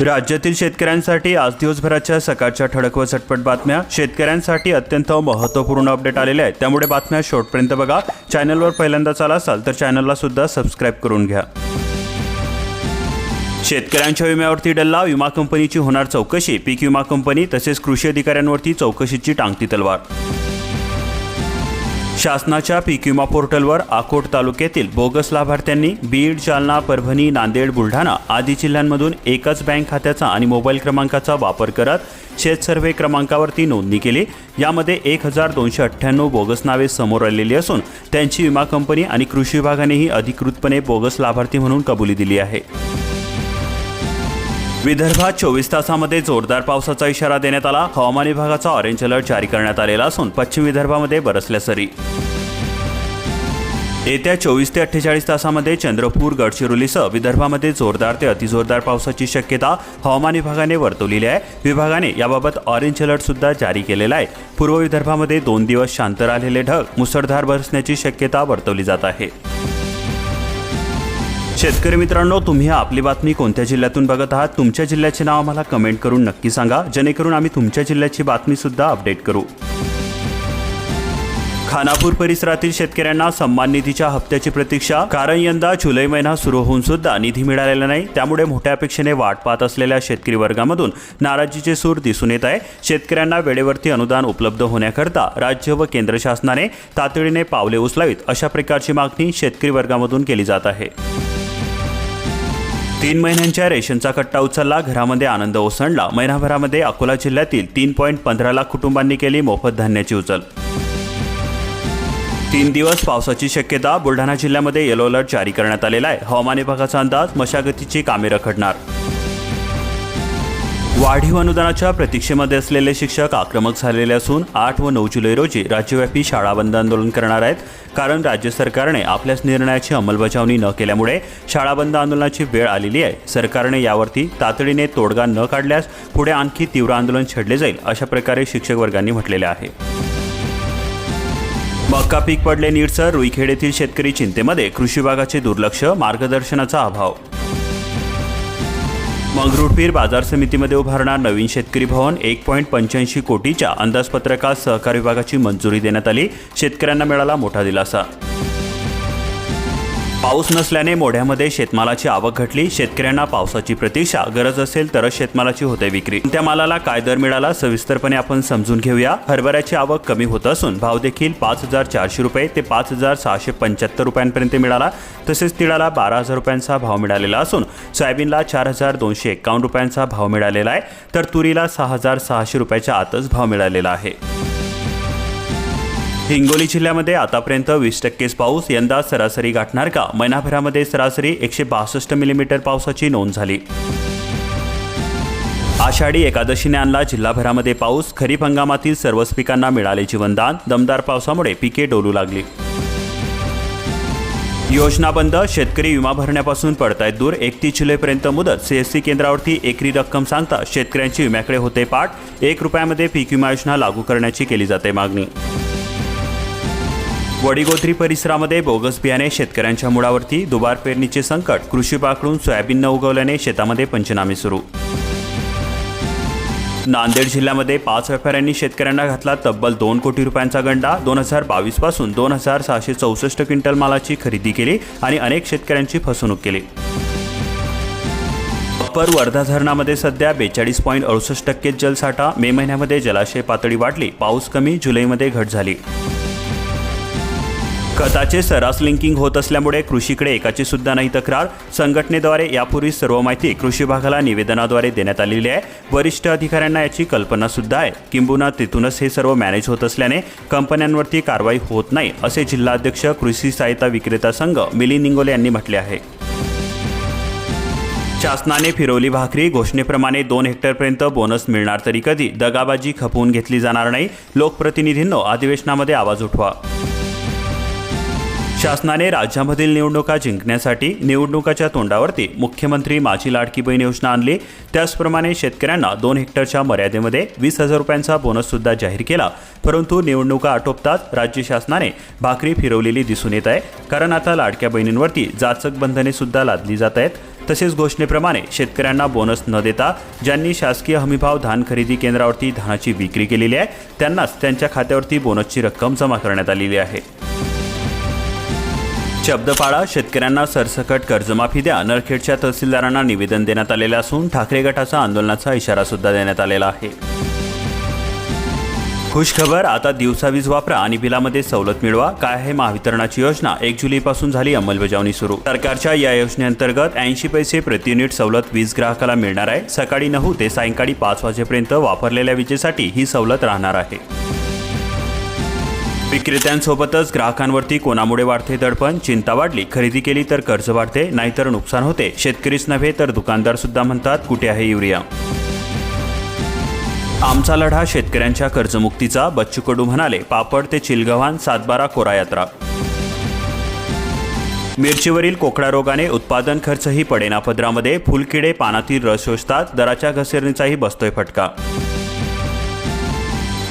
राज्यातील शेतकऱ्यांसाठी आज दिवसभराच्या सकाळच्या ठळक व झटपट बातम्या. शेतकऱ्यांसाठी अत्यंत महत्त्वपूर्ण अपडेट आलेले आहेत. त्यामुळे बातम्या शेवटपर्यंत बघा. चॅनलवर पहिल्यांदा आला असाल तर चॅनलला सुद्धा सबस्क्राईब करून घ्या. शेतकऱ्यांच्या विम्यावरती डल्ला विमा कंपनीची होणार चौकशी. पीक विमा कंपनी तसेच कृषी अधिकाऱ्यांवरती चौकशीची टांगती तलवार. शासनाच्या पीक विमा पोर्टलवर आकोट तालुक्यातील बोगस लाभार्थ्यांनी बीड जालना परभणी नांदेड बुलढाणा आदी जिल्ह्यांमधून एकच बँक खात्याचा आणि मोबाईल क्रमांकाचा वापर करत शेत सर्व्हे क्रमांकावरती नोंदणी केली. यामध्ये एक हजार दोनशे अठ्ठ्याण्णव बोगस नावे समोर आलेली असून त्यांची विमा कंपनी आणि कृषी विभागानेही अधिकृतपणे बोगस लाभार्थी म्हणून कबुली दिली आहे. विदर्भात चोवीस तासामध्ये जोरदार पावसाचा इशारा देण्यात आला. हवामान विभागाचा ऑरेंज अलर्ट जारी करण्यात आलेला असून पश्चिम विदर्भामध्ये बरसल्या सरी. येत्या चोवीस ते अठ्ठेचाळीस तासामध्ये चंद्रपूर गडचिरोलीसह विदर्भामध्ये जोरदार ते अतिजोरदार पावसाची शक्यता हवामान विभागाने वर्तवलेली आहे. विभागाने याबाबत ऑरेंज अलर्ट सुद्धा जारी केलेला आहे. पूर्व विदर्भामध्ये दोन दिवस शांत राहिलेले ढग मुसळधार बरसण्याची शक्यता वर्तवली जात आहे. शेतकरी मित्रांनो तुम्ही आपली बातमी कोणत्या जिल्ह्यातून बघत आहात? तुमच्या जिल्ह्याचे नाव आम्हाला कमेंट करून नक्की सांगा. जेणेकरून आम्ही तुमच्या जिल्ह्याची बातमी सुद्धा अपडेट करू. खानापूर परिसरातील शेतकऱ्यांना सन्मान निधीच्या हप्त्याची प्रतीक्षा. कारण यंदा जुलै महिना सुरू होऊन सुद्धा निधी मिळालेला नाही. त्यामुळे मोठ्या अपेक्षेने वाट पाहत असलेल्या शेतकरी वर्गामधून नाराजीचे सूर दिसून येत आहे. शेतकऱ्यांना वेळेवरती अनुदान उपलब्ध होण्याकरता राज्य व केंद्र शासनाने तातडीने पावले उचलावीत अशा प्रकारची मागणी शेतकरी वर्गामधून केली जात आहे. तीन महिन्यांच्या रेशनचा कट्टा उचलला घरामध्ये आनंद ओसंडला. महिनाभरामध्ये अकोला जिल्ह्यातील तीन पॉईंट पंधरा लाख कुटुंबांनी केली मोफत धान्याची उचल. तीन दिवस पावसाची शक्यता बुलढाणा जिल्ह्यामध्ये येलो अलर्ट जारी करण्यात आलेला आहे. हवामान विभागाचा अंदाज मशागतीची कामे रखडणार. वाढीव अनुदानाच्या प्रतीक्षेमध्ये असलेले शिक्षक आक्रमक झालेले असून आठ व नऊ जुलै रोजी राज्यव्यापी शाळा बंद आंदोलन करणार आहेत. कारण राज्य सरकारने आपल्याच निर्णयाची अंमलबजावणी न केल्यामुळे शाळा बंद आंदोलनाची वेळ आलेली आहे. सरकारने यावरती तातडीने तोडगा न काढल्यास पुढे आणखी तीव्र आंदोलन छेडले जाईल अशा प्रकारे शिक्षक वर्गांनी म्हटलेले आहे. मक्का पीक पडले नीटसर रुईखेड येथील शेतकरी चिंतेमध्ये कृषी विभागाचे दुर्लक्ष मार्गदर्शनाचा अभाव मंगरुळपीर बाजार समितीमध्ये उभारणार नवीन शेतकरी भवन एक पॉईंट पंच्याऐंशी कोटीच्या अंदाजपत्रकात सहकार विभागाची मंजुरी देण्यात आली. शेतकऱ्यांना मिळाला मोठा दिलासा. पाऊस नसल्याने मोढ्यामध्ये शेतमालाची आवक घटली. शेतकऱ्यांना पावसाची प्रतीक्षा. गरज असेल तरच शेतमालाची होते विक्री. त्या मालाला काय दर मिळाला सविस्तरपणे आपण समजून घेऊया. हरभऱ्याची आवक कमी होत असून भाव देखील पाच हजार चारशे रुपये ते पाच हजार सहाशे पंच्याहत्तर रुपयांपर्यंत मिळाला. तसेच तिळाला बारा हजार रुपयांचा भाव मिळालेला असून सोयाबीनला चार हजार दोनशे एकावन्न रुपयांचा भाव मिळालेला आहे. तर तुरीला सहा हजार सहाशे रुपयाच्या आतच भाव मिळालेला आहे. हिंगोली जिल्ह्यामध्ये आतापर्यंत वीस टक्केच पाऊस यंदा सरासरी गाठणार का? महिनाभरामध्ये सरासरी एकशे बासष्ट मिलीमीटर पावसाची नोंद झाली. आषाढी एकादशीने आणला जिल्हाभरामध्ये पाऊस. खरीप हंगामातील सर्वच पिकांना मिळाले जीवनदान. दमदार पावसामुळे पिके डोलू लागली. योजना बंद. शेतकरी विमा भरण्यापासून पडतायत दूर. एकतीस जुलैपर्यंत मुदत. सीएससी केंद्रावरती एकरी रक्कम सांगता शेतकऱ्यांची विम्याकडे होते पाठ. एक रुपयामध्ये पीक विमा योजना लागू करण्याची केली जाते मागणी. वडीगोत्री परिसरामध्ये बोगस बियाणे शेतकऱ्यांच्या मुळावरती दुबार पेरणीचे संकट कृषी पाकडून सोयाबीन न उगवल्याने शेतामध्ये पंचनामे सुरू. नांदेड जिल्ह्यामध्ये पाच व्यापाऱ्यांनी शेतकऱ्यांना घातला तब्बल दोन कोटी रुपयांचा गंडा. दोन हजार बावीसपासून दोन हजार सहाशे चौसष्ट क्विंटल मालाची खरेदी केली आणि अनेक शेतकऱ्यांची फसवणूक केली. अप्पर वर्धा धरणामध्ये सध्या बेचाळीस पॉईंट अडुसष्ट टक्के जलसाठा. मे महिन्यामध्ये जलाशय पातळी वाढली. पाऊस कमी जुलैमध्ये घट झाली. खताचे सरास लिंकिंग होत असल्यामुळे कृषीकडे एकाची सुद्धा नाही तक्रार. संघटनेद्वारे यापूर्वी सर्व माहिती कृषी विभागाला निवेदनाद्वारे देण्यात आलेली आहे. वरिष्ठ अधिकाऱ्यांना याची कल्पना सुद्धा आहे. किंबहुना तिथूनच हे सर्व मॅनेज होत असल्याने कंपन्यांवरती कारवाई होत नाही असे जिल्हाध्यक्ष कृषी सहायता विक्रेता संघ मिलिंद निंगोले यांनी म्हटले आहे. शासनाने फिरवली भाकरी घोषणेप्रमाणे दोन हेक्टरपर्यंत बोनस मिळणार तरी कधी? दगाबाजी खपवून घेतली जाणार नाही. लोकप्रतिनिधींनो अधिवेशनामध्ये आवाज उठवा. शासनाने राज्यामधील निवडणुका जिंकण्यासाठी निवडणुकाच्या तोंडावरती मुख्यमंत्री माझी लाडकी बहीण योजना आणली. त्याचप्रमाणे शेतकऱ्यांना दोन हेक्टरच्या मर्यादेमध्ये वीस हजार रुपयांचा बोनससुद्धा जाहीर केला. परंतु निवडणुका आटोपतात राज्य शासनाने भाकरी फिरवलेली दिसून येत आहे. कारण आता लाडक्या बहिणींवरती जाचक बंधने सुद्धा लादली जात आहेत. तसेच घोषणेप्रमाणे शेतकऱ्यांना बोनस न देता ज्यांनी शासकीय हमीभाव धान खरेदी केंद्रावरती धानाची विक्री केलेली आहे त्यांनाच त्यांच्या खात्यावरती बोनसची रक्कम जमा करण्यात आलेली आहे. शब्द पाळा शेतकऱ्यांना सरसकट कर्जमाफी द्या. नरखेडच्या तहसीलदारांना निवेदन देण्यात आलेलं असून ठाकरे गटाचा आंदोलनाचा इशारा सुद्धा देण्यात आलेला आहे. खुशखबर आता दिवसा वीज वापरा आणि बिलामध्ये सवलत मिळवा. काय आहे महावितरणाची योजना? एक जुलैपासून झाली अंमलबजावणी सुरू. सरकारच्या या योजनेअंतर्गत ऐंशी पैसे प्रति युनिट सवलत वीज ग्राहकाला मिळणार आहे. सकाळी नऊ ते सायंकाळी पाच वाजेपर्यंत वापरलेल्या विजेसाठी ही सवलत राहणार आहे. विक्रेत्यांसोबतच ग्राहकांवरती कोणामुळे वाढते दडपण चिंता वाढली खरेदी केली तर कर्ज वाढते नाहीतर नुकसान होते. शेतकरीच नव्हे तर दुकानदार सुद्धा म्हणतात कुठे आहे युरिया? आमचा लढा शेतकऱ्यांच्या कर्जमुक्तीचा बच्चू कडू म्हणाले पापड ते चिलगव्हाण सातबारा कोरा यात्रा मिरचीवरील कोकडा रोगाने उत्पादन खर्चही पडेना पदरामध्ये फुलकिडे पानातील रस शोषतात दराच्या घसरणीचाही बसतोय फटका.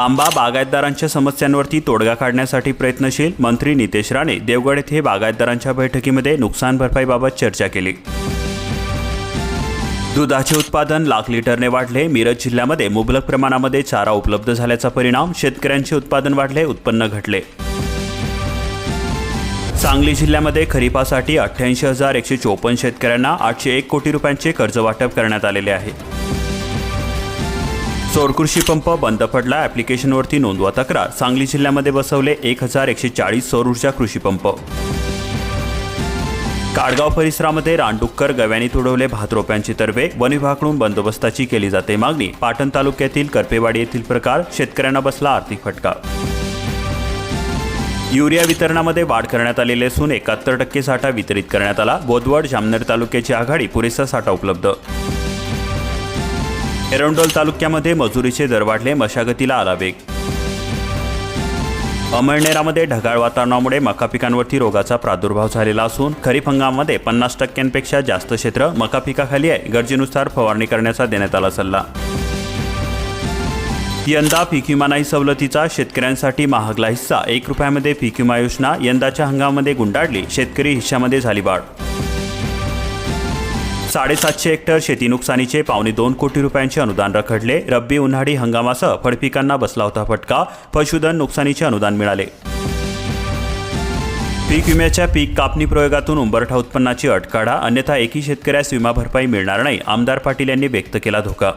आंबा बागायतदारांच्या समस्यांवरती तोडगा काढण्यासाठी प्रयत्नशील मंत्री नितेश राणे देवगड येथे बागायतदारांच्या बैठकीमध्ये नुकसान भरपाईबाबत चर्चा केली. दुधाचे उत्पादन लाख लिटरने वाढले. मिरज जिल्ह्यामध्ये मुबलक प्रमाणामध्ये चारा उपलब्ध झाल्याचा परिणाम. शेतकऱ्यांचे उत्पादन वाढले उत्पन्न घटले. सांगली जिल्ह्यामध्ये खरीपासाठी अठ्ठ्याऐंशी हजार एकशे चोपन्न शेतकऱ्यांना आठशे एक कोटी रुपयांचे कर्ज वाटप करण्यात आलेले आहे. सौरकृषी पंप बंद पडला. ॲप्लिकेशनवरती नोंदवा तक्रार. सांगली जिल्ह्यामध्ये बसवले एक हजार एकशे चाळीस सौर ऊर्जा कृषी पंप. काडगाव परिसरामध्ये रानडुक्कर गव्यानी तुडवले भातरोप्यांची तर्फे वनविभागाकडून बंदोबस्ताची केली जाते मागणी. पाटण तालुक्यातील करपेवाडी येथील प्रकार. शेतकऱ्यांना बसला आर्थिक फटका. युरिया वितरणामध्ये वाढ करण्यात आलेली असून एकाहत्तर टक्के साठा वितरित करण्यात आला. बोदवड जामनेर तालुक्याची आघाडी पुरेसा साठा उपलब्ध. एरंडोल तालुक्यामध्ये मजुरीचे दर वाढले मशागतीला आला वेग. अमळनेरामध्ये ढगाळ वातावरणामुळे मका पिकांवरती रोगाचा प्रादुर्भाव झालेला असून खरीप हंगामामध्ये पन्नास टक्क्यांपेक्षा जास्त क्षेत्र मका पिकाखाली आहे गरजेनुसार फवारणी करण्याचा देण्यात आला सल्ला. यंदा पीक विमानाही सवलतीचा शेतकऱ्यांसाठी महागला हिस्सा. एक रुपयामध्ये पीक विमा योजना यंदाच्या हंगामामध्ये गुंडाळली शेतकरी हिश्श्यामध्ये झाली वाढ. साडेसातशे हेक्टर शेती नुकसानीचे पावणे दोन कोटी रुपयांचे अनुदान रखडले. रब्बी उन्हाळी हंगामासह फळपिकांना बसला होता फटका. पशुधन नुकसानीचे अनुदान मिळाले. पीक विम्याच्या पीक कापणी प्रयोगातून उंबरठा उत्पन्नाची अट काढा अन्यथा एकही शेतकऱ्यास विमा भरपाई मिळणार नाही आमदार पाटील यांनी व्यक्त केला धोका.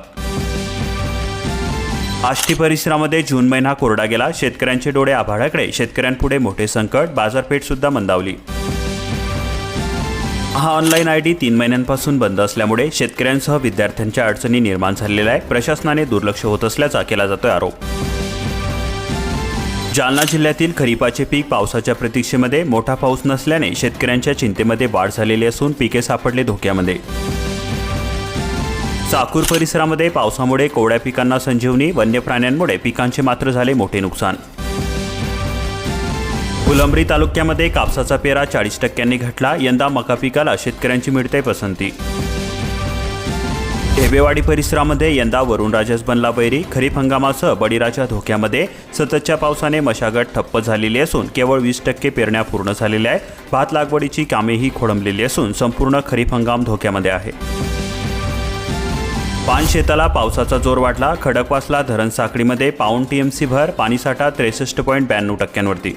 आष्टी परिसरामध्ये जून महिना कोरडा गेला. शेतकऱ्यांचे डोळे आभाळाकडे. शेतकऱ्यांपुढे मोठे संकट. बाजारपेठ सुद्धा मंदावली. हा ऑनलाईन आय डी तीन महिन्यांपासून बंद असल्यामुळे शेतकऱ्यांसह विद्यार्थ्यांच्या अडचणी निर्माण झालेल्या आहे प्रशासनाने दुर्लक्ष होत असल्याचा केला जातोय आरोप. जालना जिल्ह्यातील खरीपाचे पीक पावसाच्या प्रतीक्षेमध्ये मोठा पाऊस नसल्याने शेतकऱ्यांच्या चिंतेमध्ये वाढ झालेली असून पिके सापडले धोक्यामध्ये. चाकूर परिसरामध्ये पावसामुळे कोवड्या पिकांना संजीवनी वन्य प्राण्यांमुळे पिकांचे मात्र झाले मोठे नुकसान. फुलंब्री तालुक्यामध्ये कापसाचा पेरा चाळीस टक्क्यांनी घटला. यंदा मका पिकाला शेतकऱ्यांची मिळते पसंती. ढेबेवाडी परिसरामध्ये यंदा वरुणराजाच बनला बैरी खरीप हंगामासह बळीराच्या धोक्यामध्ये. सततच्या पावसाने मशागत ठप्प झालेली असून केवळ वीस टक्के पेरण्या पूर्ण झालेल्या आहेत. भात लागवडीची कामेही खोळंबलेली असून संपूर्ण खरीप हंगाम धोक्यामध्ये आहे. पान शेताला पावसाचा जोर वाढला. खडकवासला धरण साखळीमध्ये पाऊण टीएमसी भर पाणीसाठा त्रेसष्ट पॉईंट ब्याण्णव टक्क्यांवरती.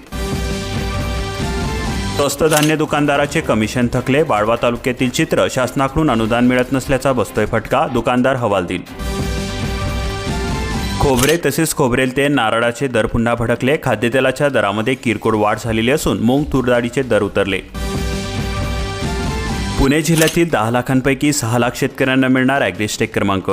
स्वस्त धान्य दुकानदाराचे कमिशन थकले. वाळवा तालुक्यातील चित्र शासनाकडून अनुदान मिळत नसल्याचा बसतोय फटका दुकानदार हवालदिल खोबरे तसेच खोबरेल तेल नारळाचे दर पुन्हा भडकले. खाद्यतेलाच्या दरामध्ये किरकोळ वाढ झालेली असून मूग तुरडाळीचे दर उतरले. पुणे जिल्ह्यातील दहा लाखांपैकी सहा लाख शेतकऱ्यांना मिळणार ॲग्रिस्टेक क्रमांक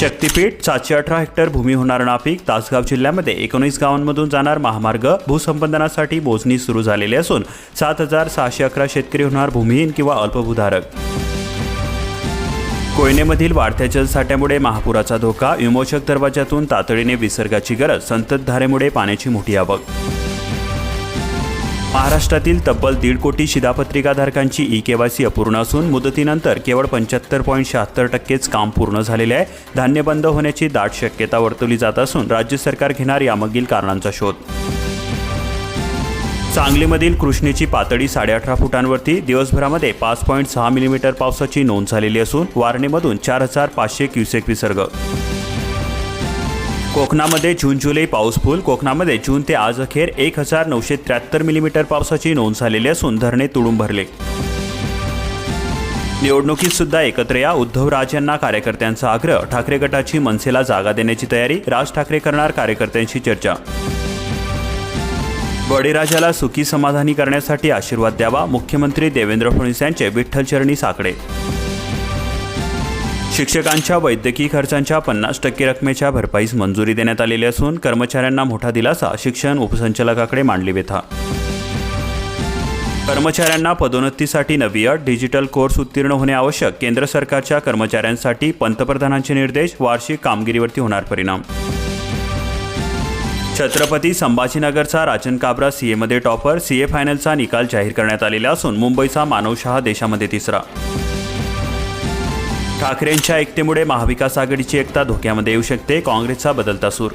शक्तीपीठ सातशे अठरा हेक्टर भूमी होणार नापीक तासगाव जिल्ह्यामध्ये एकोणीस गावांमधून जाणार महामार्ग भूसंपादनासाठी मोजणी सुरू झालेली असून सात हजार सहाशे अकरा शेतकरी होणार भूमिहीन किंवा अल्पभूधारक. कोयनेमधील वाढत्या जलसाठ्यामुळे महापुराचा धोका विमोचक दरवाजातून तातडीने विसर्गाची गरज संततधारेमुळे पाण्याची मोठी आवक. महाराष्ट्रातील तब्बल दीड कोटी शिधापत्रिकाधारकांची ई केवायसी अपूर्ण असून मुदतीनंतर केवळ पंच्याहत्तर पॉईंट शहात्तर टक्केच काम पूर्ण झालेले आहे. धान्य बंद होण्याची दाट शक्यता वर्तवली जात असून राज्य सरकार घेणार यामागील कारणांचा शोध. सांगलीमधील कृष्णेची पातळी साडेअठरा फुटांवरती दिवसभरामध्ये पाच पॉईंट सहा मिलीमीटर पावसाची नोंद झालेली असून वारणेमधून चार हजार पाचशे क्युसेक विसर्ग. कोकणामध्ये जून जुलै पाऊसफुल कोकणामध्ये जून ते आज अखेर एक हजार नऊशे त्र्याहत्तर मिलीमीटर पावसाची नोंद झालेली असून धरणे तुडून भरले. निवडणुकीत सुद्धा एकत्र या. उद्धव राज यांना कार्यकर्त्यांचा आग्रह. ठाकरे गटाची मनसेला जागा देण्याची तयारी. राज ठाकरे करणार कार्यकर्त्यांशी चर्चा. बळीराजाला सुखी समाधानी करण्यासाठी आशीर्वाद द्यावा. मुख्यमंत्री देवेंद्र फडणवीस यांचे विठ्ठलचरणी साकडे. शिक्षकांच्या वैद्यकीय खर्चांच्या पन्नास टक्के रकमेच्या भरपाईस मंजुरी देण्यात आलेली असून कर्मचाऱ्यांना मोठा दिलासा शिक्षण उपसंचालकाकडे मांडली व्यथा. कर्मचाऱ्यांना पदोन्नतीसाठी नवी अट डिजिटल कोर्स उत्तीर्ण होणे आवश्यक केंद्र सरकारच्या कर्मचाऱ्यांसाठी पंतप्रधानांचे निर्देश वार्षिक कामगिरीवरती होणार परिणाम. छत्रपती संभाजीनगरचा राजन काबरा सीएमध्ये टॉपर सीए फायनलचा निकाल जाहीर करण्यात आलेला असून मुंबईचा मानवशहा देशामध्ये तिसरा. ठाकरेंच्या एकतेमुळे महाविकास आघाडीची एकता धोक्यामध्ये येऊ शकते. काँग्रेसचा बदलता सूर.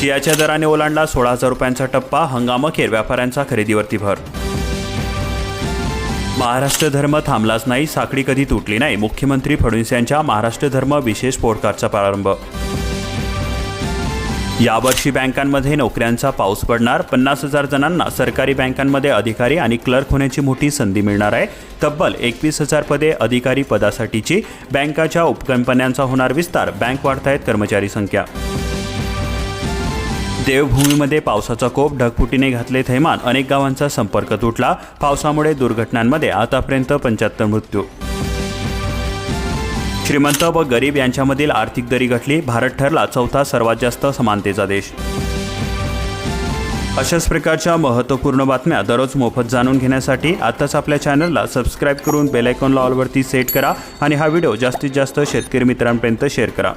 चियाच्या दराने ओलांडला सोळा हजार रुपयांचा टप्पा हंगामखेर व्यापाऱ्यांचा खरेदीवरती भर. महाराष्ट्र धर्म थांबलाच नाही साखळी कधी तुटली नाही मुख्यमंत्री फडणवीस यांच्या महाराष्ट्र धर्म विशेष पोडकारचा प्रारंभ. यावर्षी बँकांमध्ये नोकऱ्यांचा पाऊस पडणार. पन्नास हजार जणांना सरकारी बँकांमध्ये अधिकारी आणि क्लर्क होण्याची मोठी संधी मिळणार आहे. तब्बल एकवीस हजार पदे अधिकारी पदासाठीची बँकाच्या उपकंपन्यांचा होणार विस्तार. बँक वाढतायत कर्मचारी संख्या. देवभूमीमध्ये पावसाचा कोप ढगफुटीने घातले थैमान. अनेक गावांचा संपर्क तुटला. पावसामुळे दुर्घटनांमध्ये आतापर्यंत पंच्याहत्तर मृत्यू श्रीमंत व गरीब यांच्यामधील आर्थिक दरी घटली भारत ठरला चौथा सर्वात जास्त समानतेचा देश. अशाच प्रकारच्या महत्त्वपूर्ण बातम्या दररोज मोफत जाणून घेण्यासाठी आताच आपल्या चॅनलला सबस्क्राईब करून बेलायकॉनला ऑलवरती सेट करा आणि हा व्हिडिओ जास्तीत जास्त शेतकरी मित्रांपर्यंत शेअर करा.